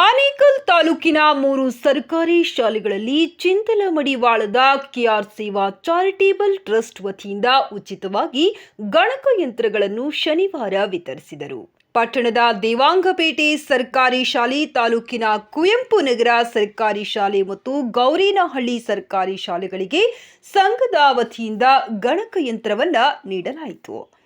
ಆನೇಕಲ್ ತಾಲೂಕಿನ ಮೂರು ಸರ್ಕಾರಿ ಶಾಲೆಗಳಲ್ಲಿ ಚಿಂತಲಮಡಿವಾಳದ ಕೆಆರ್ ಸೇವಾ ಚಾರಿಟೇಬಲ್ ಟ್ರಸ್ಟ್ ವತಿಯಿಂದ ಉಚಿತವಾಗಿ ಗಣಕಯಂತ್ರಗಳನ್ನು ಶನಿವಾರ ವಿತರಿಸಿದರು. ಪಟ್ಟಣದ ದೇವಾಂಗಪೇಟೆ ಸರ್ಕಾರಿ ಶಾಲೆ ತಾಲೂಕಿನ ಕುವೆಂಪು ನಗರ ಸರ್ಕಾರಿ ಶಾಲೆ ಮತ್ತು ಗೌರಿನಹಳ್ಳಿ ಸರ್ಕಾರಿ ಶಾಲೆಗಳಿಗೆ ಸಂಘದ ವತಿಯಿಂದ ಗಣಕಯಂತ್ರವನ್ನು ನೀಡಲಾಯಿತು.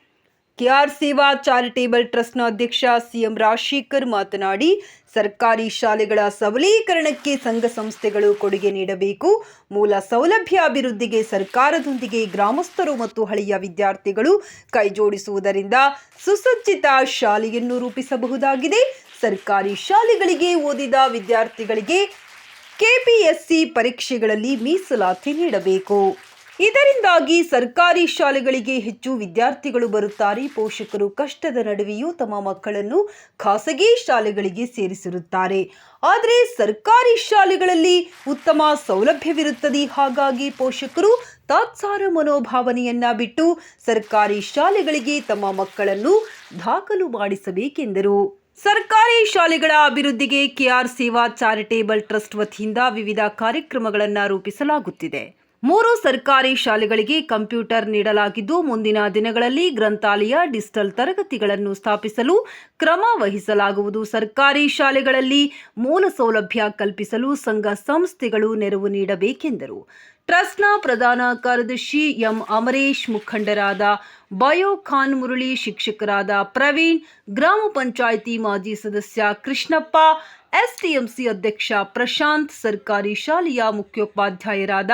ಕೆಆರ್ ಸೇವಾ ಚಾರಿಟೇಬಲ್ ಟ್ರಸ್ಟ್ನ ಅಧ್ಯಕ್ಷ ಸಿಎಂ ರಾಜಶೇಖರ್ ಮಾತನಾಡಿ, ಸರ್ಕಾರಿ ಶಾಲೆಗಳ ಸಬಲೀಕರಣಕ್ಕೆ ಸಂಘ ಸಂಸ್ಥೆಗಳು ಕೊಡುಗೆ ನೀಡಬೇಕು. ಮೂಲ ಸೌಲಭ್ಯ ಅಭಿವೃದ್ಧಿಗೆ ಸರ್ಕಾರದೊಂದಿಗೆ ಗ್ರಾಮಸ್ಥರು ಮತ್ತು ಹಳೆಯ ವಿದ್ಯಾರ್ಥಿಗಳು ಕೈಜೋಡಿಸುವುದರಿಂದ ಸುಸಜ್ಜಿತ ಶಾಲೆಯನ್ನು ರೂಪಿಸಬಹುದಾಗಿದೆ. ಸರ್ಕಾರಿ ಶಾಲೆಗಳಿಗೆ ಓದಿದ ವಿದ್ಯಾರ್ಥಿಗಳಿಗೆ ಕೆಪಿಎಸ್ಸಿ ಪರೀಕ್ಷೆಗಳಲ್ಲಿ ಮೀಸಲಾತಿ ನೀಡಬೇಕು. ಇದರಿಂದಾಗಿ ಸರ್ಕಾರಿ ಶಾಲೆಗಳಿಗೆ ಹೆಚ್ಚು ವಿದ್ಯಾರ್ಥಿಗಳು ಬರುತ್ತಾರೆ. ಪೋಷಕರು ಕಷ್ಟದ ನಡುವೆಯೂ ತಮ್ಮ ಮಕ್ಕಳನ್ನು ಖಾಸಗಿ ಶಾಲೆಗಳಿಗೆ ಸೇರಿಸಿರುತ್ತಾರೆ. ಆದರೆ ಸರ್ಕಾರಿ ಶಾಲೆಗಳಲ್ಲಿ ಉತ್ತಮ ಸೌಲಭ್ಯವಿರುತ್ತದೆ. ಹಾಗಾಗಿ ಪೋಷಕರು ತಾತ್ಸಾರ ಮನೋಭಾವನೆಯನ್ನ ಬಿಟ್ಟು ಸರ್ಕಾರಿ ಶಾಲೆಗಳಿಗೆ ತಮ್ಮ ಮಕ್ಕಳನ್ನು ದಾಖಲು ಮಾಡಿಸಬೇಕೆಂದರು. ಸರ್ಕಾರಿ ಶಾಲೆಗಳ ಅಭಿವೃದ್ಧಿಗೆ ಕೆಆರ್ ಸೇವಾ ಚಾರಿಟೇಬಲ್ ಟ್ರಸ್ಟ್ ವತಿಯಿಂದ ವಿವಿಧ ಕಾರ್ಯಕ್ರಮಗಳನ್ನು ರೂಪಿಸಲಾಗುತ್ತಿದೆ. ಮೂರು ಸರ್ಕಾರಿ ಶಾಲೆಗಳಿಗೆ ಕಂಪ್ಯೂಟರ್ ನೀಡಲಾಗಿದ್ದು, ಮುಂದಿನ ದಿನಗಳಲ್ಲಿ ಗ್ರಂಥಾಲಯ, ಡಿಜಿಟಲ್ ತರಗತಿಗಳನ್ನು ಸ್ಥಾಪಿಸಲು ಕ್ರಮ ವಹಿಸಲಾಗುವುದು. ಸರ್ಕಾರಿ ಶಾಲೆಗಳಲ್ಲಿ ಮೂಲ ಸೌಲಭ್ಯ ಕಲ್ಪಿಸಲು ಸಂಘ ಸಂಸ್ಥೆಗಳು ನೆರವು ನೀಡಬೇಕೆಂದರು. ಟ್ರಸ್ಟ್ನ ಪ್ರಧಾನ ಕಾರ್ಯದರ್ಶಿ ಎಂ ಅಮರೇಶ್ ಮುಖಂಡರಾದ ಬಯೋ ಖಾನ್ ಮುರಳಿ, ಶಿಕ್ಷಕರಾದ ಪ್ರವೀಣ್, ಗ್ರಾಮ ಪಂಚಾಯಿತಿ ಮಾಜಿ ಸದಸ್ಯ ಕೃಷ್ಣಪ್ಪ ಎಸ್ಟಿಎಂಸಿ ಅಧ್ಯಕ್ಷ ಪ್ರಶಾಂತ್, ಸರ್ಕಾರಿ ಶಾಲೆಯ ಮುಖ್ಯೋಪಾಧ್ಯಾಯರಾದ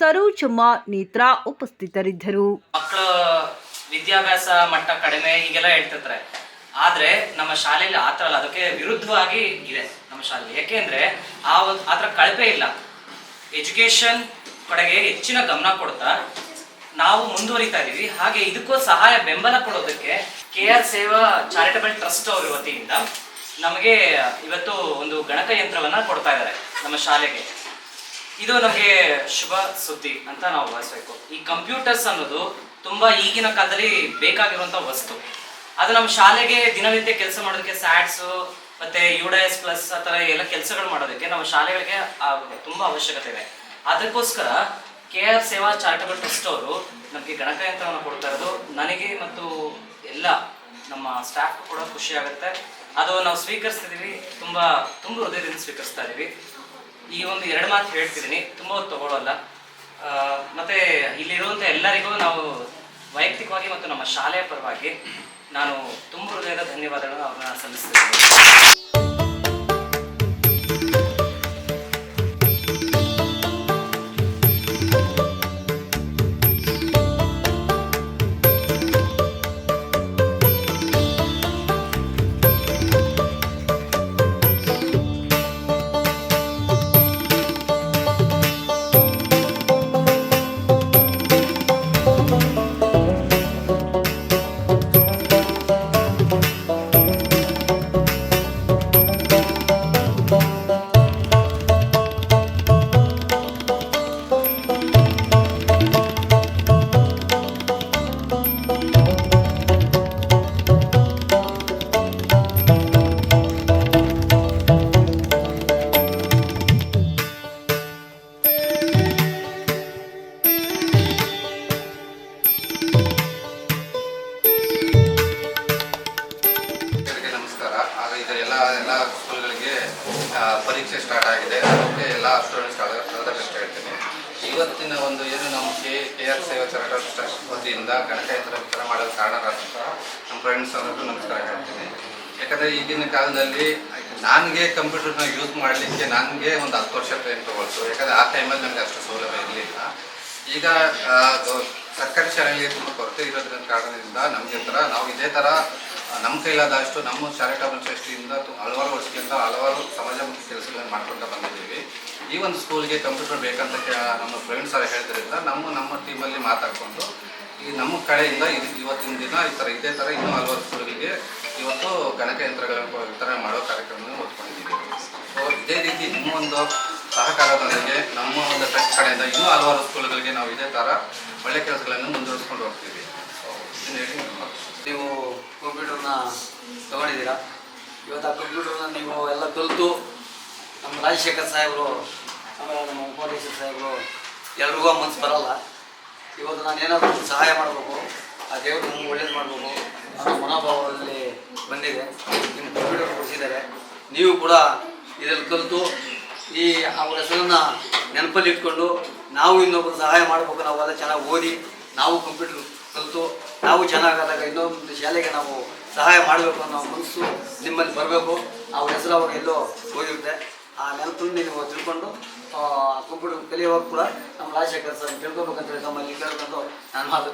ಸರೋಜಮ್ಮ ನೇತ್ರ ಉಪಸ್ಥಿತರಿದ್ದರು. ಮಕ್ಕಳ ವಿದ್ಯಾಭ್ಯಾಸ ಮಟ್ಟ ಕಡಿಮೆ ಹೀಗೆಲ್ಲ ಹೇಳ್ತಿರ್ತಾರೆ. ಆದ್ರೆ ನಮ್ಮ ಶಾಲೆಯಲ್ಲಿ ಆ ಥರ ಅಲ್ಲ, ಅದಕ್ಕೆ ವಿರುದ್ಧವಾಗಿ ಇದೆ ನಮ್ಮ ಶಾಲೆ ಯಾಕೆಂದ್ರೆ ಆ ಒಂದು ಆ ಥರ ಕಳಪೆ ಇಲ್ಲ. ಎಜುಕೇಶನ್ ಕಡೆಗೆ ಹೆಚ್ಚಿನ ಗಮನ ಕೊಡ್ತಾ ನಾವು ಮುಂದುವರಿತಾ ಇದೀವಿ ಹಾಗೆ ಇದಕ್ಕೂ ಸಹಾಯ, ಬೆಂಬಲ ಕೊಡೋದಕ್ಕೆ K R Seva charitable trust ಅವರ ವತಿಯಿಂದ ನಮಗೆ ಇವತ್ತು ಒಂದು ಗಣಕಯಂತ್ರವನ್ನ ಕೊಡ್ತಾ ಇದ್ದಾರೆ ನಮ್ಮ ಶಾಲೆಗೆ. ಇದು ನಮಗೆ ಶುಭ ಸುದ್ದಿ ಅಂತ ನಾವು ಭಾವಿಸಬೇಕು. ಈ ಕಂಪ್ಯೂಟರ್ಸ್ ಅನ್ನೋದು ತುಂಬಾ ಈಗಿನ ಕಾಲದಲ್ಲಿ ಬೇಕಾಗಿರುವಂತ ವಸ್ತು. ಅದು ನಮ್ಮ ಶಾಲೆಗೆ ದಿನನಿತ್ಯ ಕೆಲಸ ಮಾಡೋದಕ್ಕೆ ಸ್ಯಾಟ್ಸ್ ಮತ್ತೆ ಯು ಎಸ್ ಪ್ಲಸ್ ಆ ಥರ ಎಲ್ಲ ಕೆಲಸಗಳು ಮಾಡೋದಕ್ಕೆ ನಮ್ಮ ಶಾಲೆಗಳಿಗೆ ತುಂಬಾ ಅವಶ್ಯಕತೆ ಇದೆ. ಅದಕ್ಕೋಸ್ಕರ K R Seva charitable trust ಅವರು ನಮಗೆ ಗಣಕಯಂತ್ರವನ್ನು ಕೊಡ್ತಾ ಇರೋದು. ನನಗೆ ಮತ್ತು ಎಲ್ಲ ನಮ್ಮ ಸ್ಟಾಫ್ ಕೂಡ ಖುಷಿ ಆಗುತ್ತೆ. ಅದು ನಾವು ಸ್ವೀಕರಿಸ್ತಿದ್ದೀವಿ. ತುಂಬಾ, ತುಂಬ ಹೃದಯದಿಂದ ಸ್ವೀಕರಿಸ್ತಾ ಇದೀವಿ ಈ ಒಂದು ಎರಡು ಮಾತು ಹೇಳ್ತಿದ್ದೀನಿ. ತುಂಬ ಹೊತ್ತು ತಗೊಳ್ಳಲ್ಲ. ಮತ್ತು ಇಲ್ಲಿರುವಂಥ ಎಲ್ಲರಿಗೂ ನಾವು ವೈಯಕ್ತಿಕವಾಗಿ ಮತ್ತು ನಮ್ಮ ಶಾಲೆಯ ಪರವಾಗಿ ನಾನು ತುಂಬ ಹೃದಯದ ಧನ್ಯವಾದಗಳನ್ನು ಅವ್ರನ್ನ ಸಲ್ಲಿಸ್ತಿದ್ದೀನಿ ಇವತ್ತಿನ ಒಂದು ಏನು ನಮ್ಮ K K R Seva charitable trust ವತಿಯಿಂದ ಗಣಕಯಂತ್ರ ವಿತರಣೆ ಮಾಡಲು ಕಾರಣರಾದಂತಹ ನಮ್ಮ ಫ್ರೆಂಡ್ಸ್ ಅವರಿಗೂ ನಮಸ್ಕಾರ ಹೇಳ್ತೀನಿ. ಯಾಕಂದರೆ ಈಗಿನ ಕಾಲದಲ್ಲಿ ನನಗೆ ಕಂಪ್ಯೂಟರ್ನ ಯೂಸ್ ಮಾಡಲಿಕ್ಕೆ ನನಗೆ ಒಂದು ಹತ್ತು ವರ್ಷ ಟೈಮ್ ತಗೊಳ್ತು. ಯಾಕಂದರೆ ಆ ಟೈಮಲ್ಲಿ ನನಗೆ ಅಷ್ಟು ಸೌಲಭ್ಯ ಇರಲಿಲ್ಲ. ಈಗ ಸರ್ಕಾರಿ ಶಾಲೆಗಳಿಗೆ ತುಂಬ ಕೊರತೆ ಇರೋದ್ರ ಕಾರಣದಿಂದ ನಮಗೆ ಥರ ನಾವು ಇದೇ ಥರ ನಮ್ಮ ಕೈಲಾದಷ್ಟು ನಮ್ಮ ಚಾರಿಟಬಲ್ ಟ್ರಸ್ಟಿಯಿಂದ ಹಲವಾರು ವರ್ಷದಿಂದ ಹಲವಾರು ಸಮಾಜಮುಖಿ ಕೆಲಸಗಳನ್ನು ಮಾಡ್ಕೊಳ್ತಾ ಬಂದಿದ್ದೀವಿ. ಈ ಒಂದು ಸ್ಕೂಲ್ಗೆ ಕಂಪ್ಯೂಟರ್ ಬೇಕಂತ ನಮ್ಮ ಫ್ರೆಂಡ್ಸ್ ಸರ್ ಹೇಳಿದ್ರಿಂದ ನಮ್ಮ ನಮ್ಮ ಟೀಮಲ್ಲಿ ಮಾತಾಡಿಕೊಂಡು ಈ ನಮ್ಮ ಕಡೆಯಿಂದ ಇದು ಇವತ್ತಿನ ದಿನ ಈ ಥರ ಇದೇ ಥರ ಇನ್ನೂ ಹಲವಾರು ಸ್ಕೂಲ್ಗಳಿಗೆ ಇವತ್ತು ಗಣಕಯಂತ್ರಗಳನ್ನು ವಿತರಣೆ ಮಾಡೋ ಕಾರ್ಯಕ್ರಮವನ್ನು ಹೊತ್ಕೊಂಡಿದ್ದೀವಿ. ಸೊ ಇದೇ ರೀತಿ ನಿಮ್ಮ ಒಂದು ಸಹಕಾರದೊಂದಿಗೆ ನಮ್ಮ ಒಂದು ಟ್ರಸ್ಟ್ ಕಡೆಯಿಂದ ಇನ್ನೂ ಹಲವಾರು ಸ್ಕೂಲ್ಗಳಿಗೆ ನಾವು ಇದೇ ಥರ ಒಳ್ಳೆ ಕೆಲಸಗಳನ್ನು ಮುಂದುವರಿಸ್ಕೊಂಡು ಹೋಗ್ತೀವಿ. ಸೊ ನೀವು ತಗೊಂಡಿದ್ದೀರಾ? ಇವತ್ತು ಆ ಕಂಪ್ಯೂಟರ್ನ ನೀವು ಎಲ್ಲ ಕಲಿತು ರಾಜಶೇಖರ್ ಸಾಹೇಬರು, ಆಮೇಲೆ ನಮ್ಮ ಉಪಾಧ್ಯಕ್ಷ ಸಾಹೇಬರು ಎಲ್ರಿಗೂ ಮನಸ್ಸು ಬರಲ್ಲ. ಇವತ್ತು ನಾನು ಏನಾದರೂ ಸಹಾಯ ಮಾಡಬೇಕು, ಆ ದೇವರು ನಮ್ಗೆ ಒಳ್ಳೇದು ಮಾಡಬೇಕು ಅನ್ನೋ ಮನೋಭಾವದಲ್ಲಿ ಬಂದಿದೆ. ನಿಮ್ಮ ಕಂಪ್ಯೂಟರ್ ಕೊಡಿಸಿದ್ದಾರೆ. ನೀವು ಕೂಡ ಇದರಲ್ಲಿ ಕಲಿತು ಈ ಅವರ ಹೆಸರನ್ನು ನೆನಪಲ್ಲಿ ಇಟ್ಕೊಂಡು ನಾವು ಇನ್ನೊಬ್ಬರು ಸಹಾಯ ಮಾಡಬೇಕು ನಾವು ಎಲ್ಲ ಚೆನ್ನಾಗಿ ಓದಿ ನಾವು ಕಂಪ್ಯೂಟರ್ ಕಲಿತು ನಾವು ಚೆನ್ನಾಗಾದಾಗ ಇನ್ನೊಂದು ಶಾಲೆಗೆ ನಾವು ಸಹಾಯ ಮಾಡಬೇಕು ಅನ್ನೋ ಮನಸ್ಸು ನಿಮ್ಮಲ್ಲಿ ಬರಬೇಕು. ಅವ್ರ ಹೆಸರು ಅವ್ರು ಎಲ್ಲೋ ಹೋಗಿರುತ್ತೆ. ಆ ನೆನಪನ್ನು ನೀವು ತಿಳ್ಕೊಂಡು ಕಂಪ್ಯೂಟರ್ ಕಲಿಯೋವಾಗ ಕೂಡ ನಮ್ಮ ರಾಜಶೇಖರ್ ಸರ್ ತಿಳ್ಕೊಬೇಕಂತ ಹೇಳಿ ನಮ್ಮಲ್ಲಿ ಕೇಳ್ಕೊಂಡು ನಾನು ಮಾತು